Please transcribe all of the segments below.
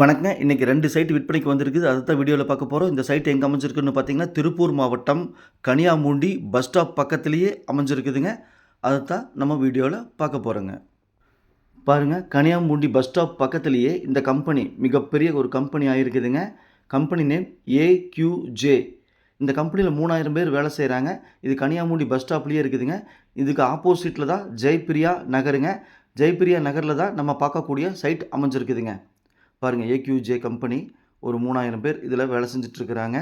வணக்கங்க. இன்றைக்கி ரெண்டு சைட் விற்பனைக்கு வந்திருக்குது. அதை தான் வீடியோவில் பார்க்க போகிறோம் இந்த சைட் எங்கே அமைஞ்சிருக்குன்னு பார்த்தீங்கன்னா திருப்பூர் மாவட்டம் கனியாமூண்டி பஸ் ஸ்டாப் பக்கத்துலேயே அமைஞ்சிருக்குதுங்க. அதை தான் நம்ம வீடியோவில் பார்க்க போகிறோங்க பாருங்கள் கனியாமூண்டி பஸ் ஸ்டாப் பக்கத்துலேயே இந்த கம்பெனி மிகப்பெரிய ஒரு கம்பெனி ஆகிருக்குதுங்க கம்பெனி நேம் ஏக்யூஜே இந்த கம்பெனியில் மூணாயிரம் பேர் வேலை செய்கிறாங்க இது கனியாமூண்டி பஸ் ஸ்டாப்லேயே இருக்குதுங்க. இதுக்கு ஆப்போசிட்டில் தான் ஜெய்பிரியா நகருங்க. ஜெய்பிரியா நகரில் தான் நம்ம பார்க்கக்கூடிய சைட் அமைஞ்சிருக்குதுங்க. பாருங்கள் ஏக்யூஜே கம்பெனி ஒரு மூணாயிரம் பேர் இதில் வேலை செஞ்சிட்ருக்கிறாங்க.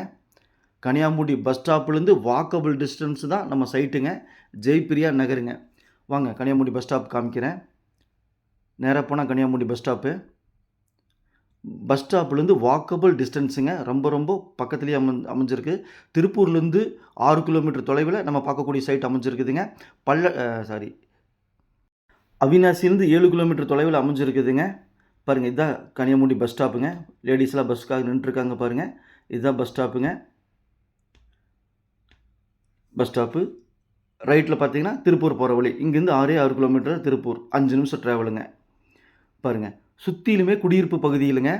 கனியாமூடி பஸ் ஸ்டாப்லேருந்து வாக்கபிள் டிஸ்டன்ஸ் தான் நம்ம சைட்டுங்க ஜெய்பிரியா நகருங்க. வாங்க கனியாமூடி பஸ் ஸ்டாப் காமிக்கிறேன். நேராக போனால் கனியாமூடி பஸ் ஸ்டாப்பு பஸ் ஸ்டாப்லேருந்து வாக்கபிள் டிஸ்டன்ஸுங்க ரொம்ப ரொம்ப பக்கத்துலேயே அம அமைஞ்சிருக்கு. திருப்பூர்லேருந்து ஆறு கிலோமீட்டர் தொலைவில் நம்ம பார்க்கக்கூடிய சைட் அமைஞ்சிருக்குதுங்க. பல்ல சாரி அவினாசிலேருந்து ஏழு கிலோமீட்டர் தொலைவில் அமைஞ்சிருக்குதுங்க. பாருங்கள் இதுதான் கனியாமூண்டி பஸ் ஸ்டாப்புங்க லேடிஸ்லாம் பஸ்ஸுக்காக நின்றுருக்காங்க பாருங்கள் இதுதான் பஸ் ஸ்டாப்புங்க பஸ் ஸ்டாப்பு ரைட்டில் பார்த்தீங்கன்னா திருப்பூர் போகிற வழி. இங்கேருந்து ஆறே ஆறு கிலோமீட்டர் திருப்பூர். அஞ்சு நிமிஷம் ட்ராவலுங்க பாருங்கள் சுற்றிலுமே குடியிருப்பு பகுதியிலுங்க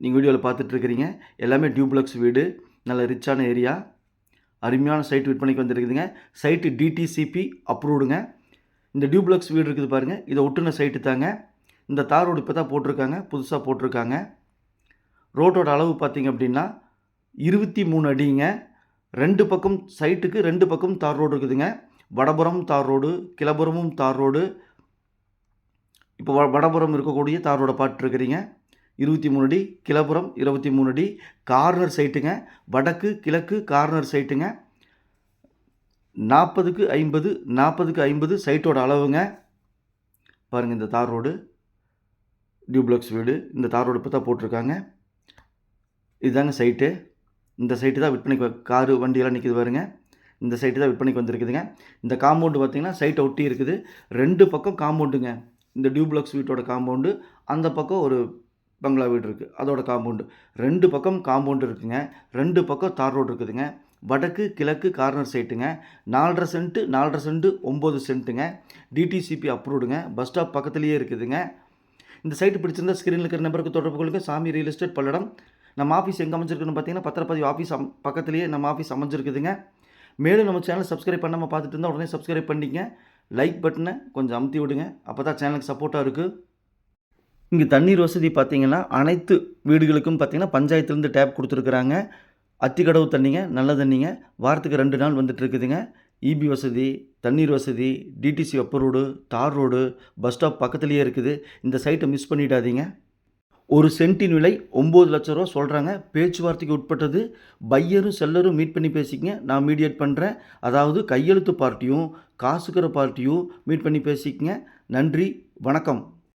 நீங்கள் வீடியோவில் பார்த்துட்ருக்கிறீங்க எல்லாமே டியூப்ளக்ஸ் வீடு. நல்ல ரிச்சான ஏரியா அருமையான சைட் விற்பனைக்கு வந்துருக்குதுங்க. சைட்டு டிடிசிபி அப்ரூவ்டுங்க இந்த டியூப்ளக்ஸ் வீடு இருக்குது பாருங்கள் இதை ஒட்டுன சைட்டு தாங்க. இந்த தார் ரோடு இப்போ தான் போட்டிருக்காங்க புதுசாக போட்டிருக்காங்க. ரோட்டோட அளவு பார்த்திங்க அப்படின்னா இருபத்தி மூணு அடிங்க. ரெண்டு பக்கம் சைட்டுக்கு ரெண்டு பக்கம் தார் ரோடு இருக்குதுங்க. வடபுறம் தார் ரோடு கிளபுறமும் தார் ரோடு. இப்போ வ வடபுறம் இருக்கக்கூடிய தார் ரோடை பார்த்துருக்குறீங்க இருபத்தி மூணு அடி கிளபுறம் இருபத்தி மூணு அடி கார்னர் சைட்டுங்க. வடக்கு கிழக்கு கார்னர் சைட்டுங்க. நாற்பதுக்கு ஐம்பது நாற்பதுக்கு ஐம்பது சைட்டோட அளவுங்க. பாருங்கள் இந்த தார் ரோடு. டியூப்ளக்ஸ் வீடு இந்த தார் ரோடு இப்போ தான் போட்டிருக்காங்க. இதுதாங்க சைட்டு இந்த சைட்டு தான் விற்பனைக்கு காரு வண்டியெல்லாம் நிற்கிது பாருங்க. இந்த சைட்டு தான் விற்பனைக்கு வந்திருக்குதுங்க. இந்த காம்பவுண்டு பார்த்திங்கன்னா சைட்டை ஒட்டி இருக்குது. ரெண்டு பக்கம் காம்பவுண்டுங்க இந்த டியூப்ளக்ஸ் வீட்டோட காம்பவுண்டு அந்த பக்கம் ஒரு பங்களா வீடு இருக்குது அதோட காம்பவுண்டு ரெண்டு பக்கம் காம்பவுண்டு இருக்குதுங்க ரெண்டு பக்கம் தார் ரோடு இருக்குதுங்க. வடக்கு கிழக்கு கார்னர் சைட்டுங்க நாலரை சென்ட்டு நாலரை சென்ட்டு ஒம்பது சென்ட்டுங்க. டிடிசிபி அப்ரூவ்டுங்க பஸ் ஸ்டாப் பக்கத்துலேயே இருக்குதுங்க. இந்த சைட்டு பிடிச்சிருந்தா ஸ்க்ரீனில் இருக்கிற நம்பருக்கு தொடர்பு கொள்ளுங்க. சாமி ரியல் எஸ்டேட் பல்லடம். நம்ம ஆஃபீஸ் எங்கே அமைஞ்சிருக்குன்னு பார்த்தீங்கன்னா பத்திரப்பதிவு ஆஃபீஸ் பக்கத்துலேயே நம்ம ஆஃபீஸ் அமைஞ்சிருக்குதுங்க. மேலும் நம்ம சேனல் சப்ஸ்கிரைப் பண்ணாமல் பார்த்துட்டு இருந்தால் உடனே சப்ஸ்கிரைப் பண்ணிங்க லைக் பட்டனை கொஞ்சம் அமுத்தி விடுங்க. அப்போ தான் சேனலுக்கு சப்போர்ட்டாக இருக்குது இங்கே தண்ணீர் வசதி பார்த்தீங்கன்னா அனைத்து வீடுகளுக்கும் பார்த்திங்கன்னா பஞ்சாயத்துலேருந்து டேப் கொடுத்துருக்குறாங்க. அத்திக்கடவு தண்ணிங்க நல்ல தண்ணிங்க. வாரத்துக்கு ரெண்டு நாள் வந்துட்டு இருக்குதுங்க. இபி வசதி தண்ணீர் வசதி டிடிசி வெப்பர் ரோடு தார் ரோடு பஸ் ஸ்டாப் பக்கத்துலேயே இருக்குது. இந்த சைட்டை மிஸ் பண்ணிடாதீங்க. ஒரு சென்ட்டின் விலை ஒம்பது லட்ச ரூபா சொல்கிறாங்க பேச்சுவார்த்தைக்கு உட்பட்டது. பையரும் செல்லரும் மீட் பண்ணி பேசிக்கங்க. நான் மீடியேட் பண்ணுறேன் அதாவது கையெழுத்து பார்ட்டியும் காசுக்கிற பார்ட்டியும் மீட் பண்ணி பேசிக்கங்க. நன்றி வணக்கம்.